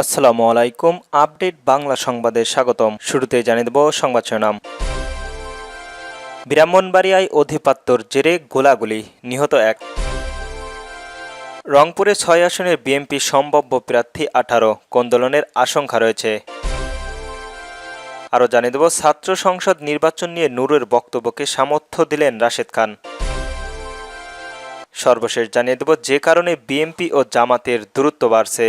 আসসালামু আলাইকুম, আপডেট বাংলা সংবাদে স্বাগতম। শুরুতে জানিয়ে দেব সংবাদ শিরোনাম। ব্রাহ্মণবাড়িয়ায় অধিপাত্যর জেরে গোলাগুলি, নিহত এক। রংপুরে ছয় আসনের বিএনপি সম্ভাব্য প্রার্থী আঠারো, কোন্দলনের আশঙ্কা রয়েছে। আরও জানিয়ে দেব, ছাত্র সংসদ নির্বাচন নিয়ে নূরের বক্তব্যকে সামর্থ্য দিলেন রাশেদ খান। সর্বশেষ জানিয়ে দেব, যে কারণে বিএনপি ও জামাতের দূরত্ব বাড়ছে।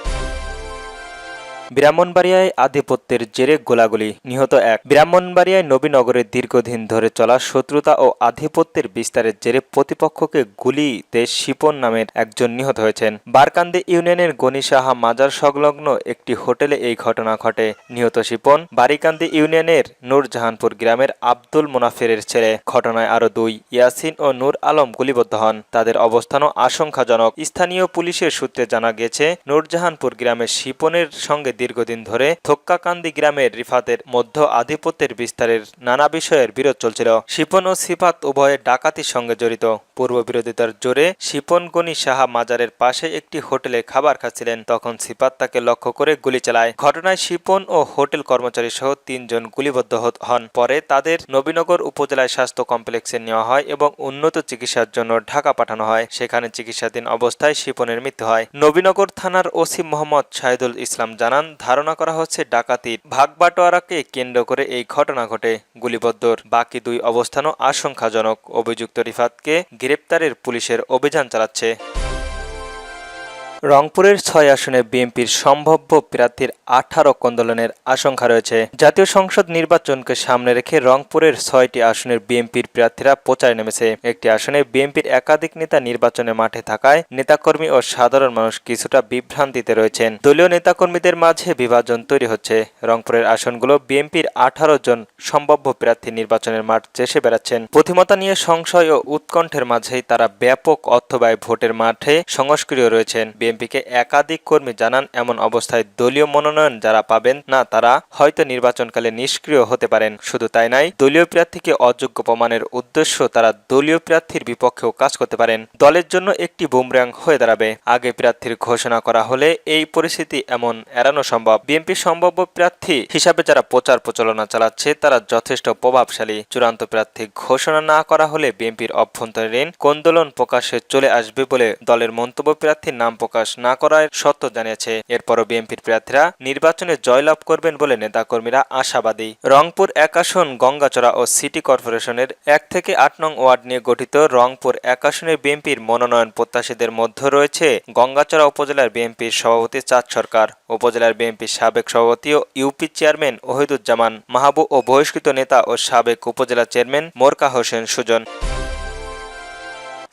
ব্রাহ্মণবাড়িয়ায় আধিপত্যের জেরে গোলাগুলি নিহত এক। ব্রাহ্মণবাড়িয়ায় নবীনগরের দীর্ঘদিন ধরে চলা শত্রুতা ও আধিপত্যের বিস্তারের জেরে প্রতিপক্ষকে গুলিতে শিপন নামের একজন নিহত হয়েছেন। বারকান্দি ইউনিয়নের গনি সাহা মাজার সংলগ্ন একটি হোটেলে এই ঘটনা ঘটে। নিহত শিপন বারিকান্দি ইউনিয়নের নূরজাহানপুর গ্রামের আব্দুল মোনাফেরের ছেলে। ঘটনায় আরও দুই, ইয়াসিন ও নূর আলম গুলিবদ্ধ হন। তাদের অবস্থানও আশঙ্কাজনক। স্থানীয় পুলিশের সূত্রে জানা গেছে, নূরজাহানপুর গ্রামের শিপনের সঙ্গে দীর্ঘদিন ধরে থোক্কাকান্দি গ্রামের রিফাতের মধ্য আধিপত্যের বিস্তারের নানা বিষয়ের বিরোধ চলছিল। শিপন ও সিফাত উভয়ে ডাকাতির সঙ্গে জড়িত। পূর্ব বিরোধিতার জোরে শিপন গনি সাহা মাজারের পাশে একটি হোটেলে খাবার খাচ্ছিলেন। তখন সিফাত তাকে লক্ষ্য করে গুলি চালায়। ঘটনায় শিপন ও হোটেল কর্মচারী সহ তিনজন গুলিবদ্ধ হন। পরে তাদের নবীনগর উপজেলায় স্বাস্থ্য কমপ্লেক্সে নেওয়া হয় এবং উন্নত চিকিৎসার জন্য ঢাকা পাঠানো হয়। সেখানে চিকিৎসাধীন অবস্থায় শিপনের মৃত্যু হয়। নবীনগর থানার ওসি মোহাম্মদ শাহিদুল ইসলাম জানান ধারণা করা হচ্ছে ডাকাতির ভাগবাটোয়ারাকে কেন্দ্র করে এই ঘটনা ঘটে গুলিবদ্ধর বাকি দুই অবস্থানও আশঙ্কাজনক, অভিযুক্ত রিফাতকে গ্রেপ্তারের পুলিশের অভিযান চালাচ্ছে। রংপুরের ছয় আসনে বিএনপির সম্ভাব্য প্রার্থীর আঠারো কন্দলনের আশঙ্কা রয়েছে। জাতীয় সংসদ নির্বাচনকে সামনে রেখে রংপুরের ছয়টি আসনের বিএনপির প্রার্থীরা প্রচারে নেমেছে। একটি আসনে বিএনপির একাধিক নেতা নির্বাচনের মাঠে থাকায় নেতাকর্মী ও সাধারণ মানুষ কিছুটা বিভ্রান্তিতে রয়েছেন। দলীয় নেতাকর্মীদের মাঝে বিভাজন তৈরি হচ্ছে। রংপুরের আসনগুলো বিএনপির আঠারো জন সম্ভাব্য প্রার্থী নির্বাচনের মাঠ চেষে বেড়াচ্ছেন। প্রতিমতা নিয়ে সংশয় ও উৎকণ্ঠের মাঝেই তারা ব্যাপক অর্থব্যয় ভোটের মাঠে সংস্ক্রিয় রয়েছেন। বিএনপিকে একাধিক কর্মী জানান এমন অবস্থায় দলীয় মনোনয়ন যারা পাবেন না, তারা হয়তো নির্বাচনকালে নিষ্ক্রিয় হতে পারেন। শুধু তাই নয়, দলীয় প্রার্থীকে অযোগ্য প্রমাণের উদ্দেশ্য তারা দলীয় প্রার্থীর বিপক্ষেও কাজ করতে পারেন। দলের জন্য একটি বুমরাং হয়ে দাঁড়াবে। আগে প্রার্থীর ঘোষণা করা হলে এই পরিস্থিতি এমন এড়ানো সম্ভব। বিএনপি সম্ভাব্য প্রার্থী হিসাবে যারা প্রচার প্রচারণা চালাচ্ছে, তারা যথেষ্ট প্রভাবশালী। চূড়ান্ত প্রার্থী ঘোষণা না করা হলে বিএনপির অভ্যন্তরীণ কোন্দোলন প্রকাশে চলে আসবে বলে দলের মন্তব্য প্রার্থীর নাম প্রকাশ না করার সত্য জানিয়েছে। এরপরও বিএনপির প্রার্থীরা নির্বাচনে জয়লাভ করবেন বলে নেতাকর্মীরা আশাবাদী। রংপুর এক আসন, গঙ্গাচড়া ও সিটি কর্পোরেশনের এক থেকে আট নং ওয়ার্ড নিয়ে গঠিত রংপুর এক আসনের বিএনপির মনোনয়ন প্রত্যাশীদের মধ্যে রয়েছে গঙ্গাচড়া উপজেলার বিএনপির সভাপতি চাঁদ সরকার, উপজেলার বিএনপির সাবেক সভাপতি ও ইউপি চেয়ারম্যান ওহিদুজ্জামান মাহবুব ও বহিষ্কৃত নেতা ও সাবেক উপজেলা চেয়ারম্যান মোরকা হোসেন সুজন।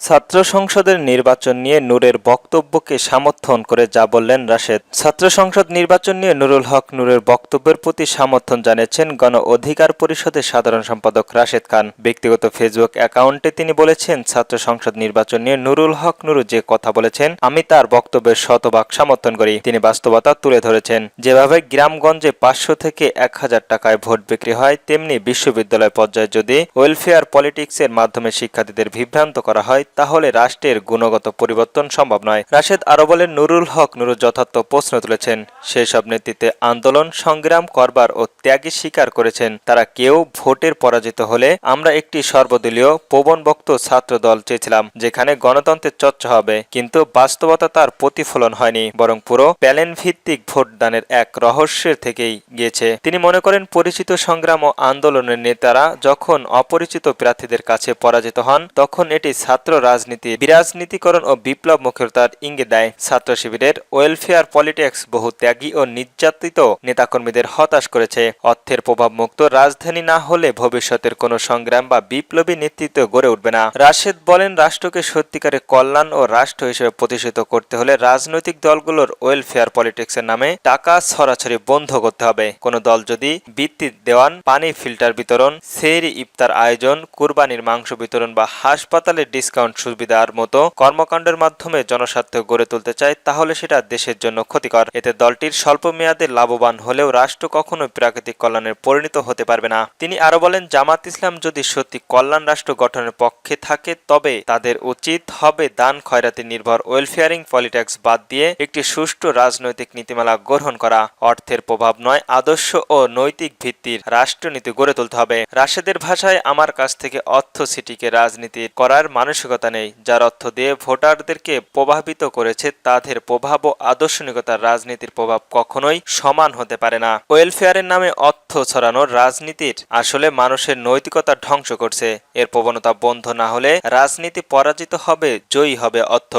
ছাত্র সংসদের নির্বাচন নিয়ে নূরের বক্তব্যকে সমর্থন করে যা বললেন রাশেদ। ছাত্র সংসদ নির্বাচন নিয়ে নুরুল হক নূরের বক্তব্যের প্রতি সমর্থন জানিয়েছেন গণ অধিকার পরিষদের সাধারণ সম্পাদক রাশেদ খান। ব্যক্তিগত ফেসবুক অ্যাকাউন্টে তিনি বলেছেন, ছাত্র সংসদ নির্বাচন নিয়ে নুরুল হক নুরু যে কথা বলেছেন, আমি তার বক্তব্যের শতভাগ সমর্থন করি। তিনি বাস্তবতা তুলে ধরেছেন, যেভাবে গ্রামগঞ্জে পাঁচশো থেকে এক হাজার টাকায় ভোট বিক্রি হয়, তেমনি বিশ্ববিদ্যালয় পর্যায়ে যদি ওয়েলফেয়ার পলিটিক্সের মাধ্যমে শিক্ষার্থীদের বিভ্রান্ত করা হয় তাহলে রাষ্ট্রের গুণগত পরিবর্তন সম্ভব নয়। রাশেদ আরও বলেন, নুরুল হক নুরু যথার্থ প্রশ্ন তুলেছেন। সেই সব নেতৃত্বে আন্দোলন সংগ্রাম করবার ও ত্যাগী স্বীকার করেছেন। তারা কেউ ভোটের পরাজিত হলে আমরা একটি সর্বদলীয় প্রবণবক্ত ছাত্র দল চেয়েছিলাম, যেখানে গণতন্ত্রের চর্চা হবে। কিন্তু বাস্তবতা তার প্রতিফলন হয়নি, বরং পুরো প্যালেন ভিত্তিক ভোটদানের এক রহস্যের থেকেই গিয়েছে। তিনি মনে করেন, পরিচিত সংগ্রাম ও আন্দোলনের নেতারা যখন অপরিচিত প্রার্থীদের কাছে পরাজিত হন, তখন এটি ছাত্র রাজনীতি, বিরাজনীতিকরণ ও বিপ্লব মুখতার ইঙ্গিত দেয়। ছাত্র শিবিরের ওয়েলফেয়ার পলিটিক্স বহু ত্যাগী ও নির্যাতিত নেতাকর্মীদের হতাশ করেছে। অর্থের প্রভাব মুক্ত রাজধানী না হলে ভবিষ্যতের কোনো সংগ্রাম বা বিপ্লবী নেতৃত্ব গড়ে উঠবে না। রাশেদ বলেন, রাষ্ট্রকে সত্যিকারের কল্যাণ ও রাষ্ট্র হিসেবে প্রতিষ্ঠিত করতে হলে রাজনৈতিক দলগুলোর ওয়েলফেয়ার পলিটিক্সের নামে টাকা ছড়াছড়ি বন্ধ করতে হবে। কোনো দল যদি বৃত্তি দেওয়ান, পানি ফিল্টার বিতরণ সেরি ইফতার আয়োজন, কুরবানির মাংস বিতরণ বা হাসপাতালে ডিসকাউন্ট পরিবহন সুবিধার মতো কর্মকাণ্ডের মাধ্যমে জনস্বার্থ গড়ে তুলতে চায়, তাহলে সেটা দেশের জন্য ক্ষতিকর। এতে দলটির স্বল্প মেয়াদে লাভবান হলেও রাষ্ট্র কখনোই প্রাকৃতিক কল্যাণের পরিণত হতে পারবে না। তিনি আরও বলেন, জামাত ইসলাম যদি সত্যি কল্যাণ রাষ্ট্র গঠনের পক্ষে থাকে, তবে তাদের উচিত হবে দান খয়রাতি নির্ভর ওয়েলফেয়ারিং পলিটিক্স বাদ দিয়ে একটি সুষ্ঠু রাজনৈতিক নীতিমালা গ্রহণ করা। অর্থের প্রভাব নয়, আদর্শ ও নৈতিক ভিত্তির রাষ্ট্রনীতি গড়ে তুলতে হবে। রাশেদের ভাষায়, আমার কাছ থেকে অর্থ সিটিকে রাজনীতি করার মানসিকতা নেই। যার অর্থ দিয়ে ভোটারদেরকে প্রভাবিত করেছে তাদের প্রভাব ও আদর্শনিকতার রাজনীতির প্রভাব কখনোই সমান হতে পারে না। ওয়েলফেয়ারের নামে অর্থ ছড়ানোর রাজনীতির আসলে মানুষের নৈতিকতা ধ্বংস করছে। এর প্রবণতা বন্ধ না হলে রাজনীতি পরাজিত হবে, জয়ী হবে অর্থ।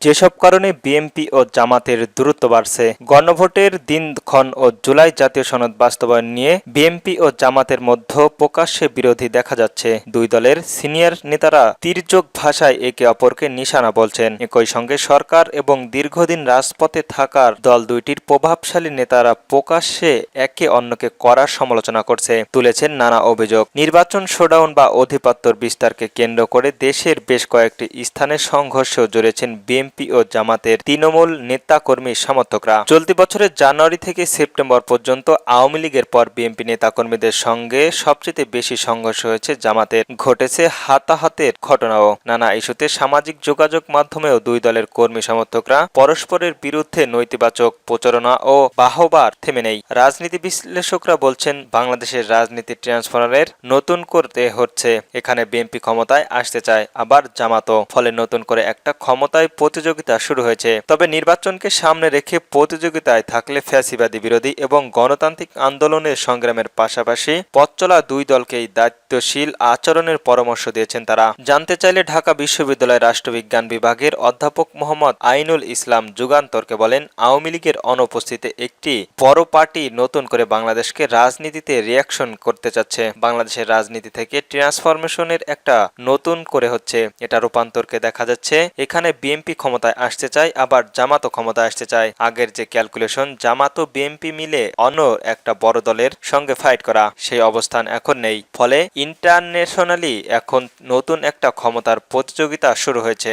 যেসব কারণে বিএমপি ও জামাতের দূরত্ব বাড়ছে, গণভোটের দিন দিনক্ষণ ও জুলাই জাতীয় সনদ বাস্তবায়ন নিয়ে বিএনপি ও জামাতের মধ্যে প্রকাশ্যে বিরোধী দেখা যাচ্ছে। দুই দলের সিনিয়র নেতারা তির্যক ভাষায় একে অপরকে নিশানা বলছেন। একই সঙ্গে সরকার এবং দীর্ঘদিন রাজপথে থাকার দল দুইটির প্রভাবশালী নেতারা প্রকাশ্যে একে অন্যকে করার সমালোচনা করছে, তুলেছেন নানা অভিযোগ। নির্বাচন শোডাউন বা অধিপত্যর বিস্তারকে কেন্দ্র করে দেশের বেশ কয়েকটি স্থানে সংঘর্ষেও জড়িয়েছেন বিএনপি ও জামাতের তৃণমূল নেতাকর্মী সমর্থকরা চলতি বছরের জানুয়ারি থেকে সেপ্টেম্বর পর্যন্ত আওয়ামী লীগের পর বিএনপি নেতাকর্মীদের সঙ্গে সবচেয়ে বেশি সংঘর্ষ হয়েছে জামাতের। ঘটেছে হাতাহাতের ঘটনাও। নানা ইস্যুতে সামাজিক যোগাযোগ মাধ্যমেও দুই দলের কর্মী সমর্থকরা পরস্পরের বিরুদ্ধে নৈতিবাচক প্রচারণা ও বাহবার থেমে নেই। রাজনীতি বিশ্লেষকরা বলছেন, বাংলাদেশের রাজনীতি ট্রান্সফারের নতুন করতে হচ্ছে। এখানে বিএনপি ক্ষমতায় আসতে চায় আবার জামাতও। ফলে নতুন করে একটা ক্ষমতায় প্রতিযোগিতা শুরু হয়েছে। তবে নির্বাচনকে সামনে রেখে প্রতিযোগিতায় থাকলে ফ্যাসিবাদী বিরোধী এবং গণতান্ত্রিক আন্দোলনের সংগ্রামের পাশাপাশি পথ চলা দুই দলকেই দায়িত্বশীল আচরণের পরামর্শ দিয়েছেন তারা। জানতে চাইলে ঢাকা বিশ্ববিদ্যালয়ের রাষ্ট্রবিজ্ঞান বিভাগের অধ্যাপক মোহাম্মদ আইনুল ইসলাম যুগান্তরকে বলেন, আওয়ামী লীগের অনুপস্থিতিতে একটি বড় পার্টি নতুন করে বাংলাদেশকে রাজনীতিতে রিয়াকশন করতে চাচ্ছে। বাংলাদেশের রাজনীতি থেকে ট্রান্সফরমেশনের একটা নতুন করে হচ্ছে। এটা রূপান্তরকে দেখা যাচ্ছে। এখানে বিএনপি ক্ষমতায় আসতে চায়, আবার জামাতও ক্ষমতায় আসতে চায়। আগের যে ক্যালকুলেশন, জামাত ও বিএনপি মিলে অন্য একটা বড় দলের সঙ্গে ফাইট করা, সেই অবস্থান এখন নেই। ফলে ইন্টারন্যাশনালি এখন নতুন একটা ক্ষমতার প্রতিযোগিতা শুরু হয়েছে।